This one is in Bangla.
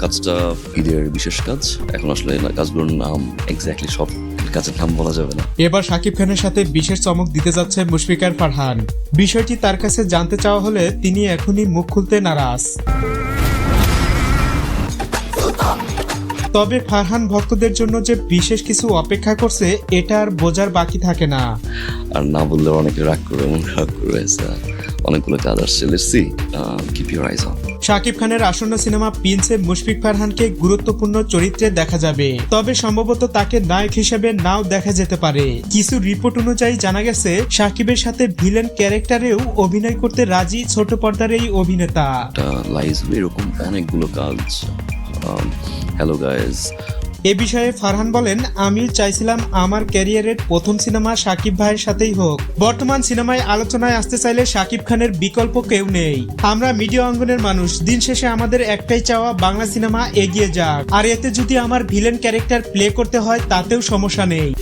কাজটা ঈদের বিশেষ কাজ। এখন আসলে কাজগুলোর নাম এক্স্যাক্টলি সব কাজের নাম বলা যাবে না। এবার শাকিব খানের সাথে বিশেষ চমক দিতে যাচ্ছে মুশফিকার ফারহান। বিষয়টি তার কাছে জানতে চাওয়া হলে তিনি এখনই মুখ খুলতে নারাজ। তবে ফারহান ভক্তদের জন্য যে বিশেষ কিছু অপেক্ষা করছে এটা আর বোঝার বাকি থাকে না। আর না বললে অনেকে রাগ করবে এমন রাগ করবে স্যার। অনেকগুলো কাজ আসছে। Let's keep your eyes on Shakib খানের আসন্ন সিনেমা প্রিন্সে মুশফিক ফারহানকে গুরুত্বপূর্ণ চরিত্রে দেখা যাবে। তবে সম্ভবত তাকে নায়ক হিসেবে নাও দেখা যেতে পারে। কিছু রিপোর্ট অনুযায়ী জানা গেছে শাকিবের সাথে ভিলেন ক্যারেক্টারেও অভিনয় করতে রাজি ছোট পর্দার এই অভিনেতা। লাইজ এরকম অনেকগুলো কাজ হ্যালো গাইজ এ বিষয়ে ফারহান বলেন, আমি চাইছিলাম আমার ক্যারিয়ারের প্রথম সিনেমা শাকিব ভাইয়ের সাথেই হোক। বর্তমান সিনেমায় আলোচনায় আসতে চাইলে শাকিব খানের বিকল্প কেউ নেই। আমরা মিডিয়া অঙ্গনের মানুষ। দিন শেষে আমাদের একটাই চাওয়া, বাংলা সিনেমা এগিয়ে যাক। আর এতে যদি আমার ভিলেন ক্যারেক্টার প্লে করতে হয়, তাতেও সমস্যা নেই।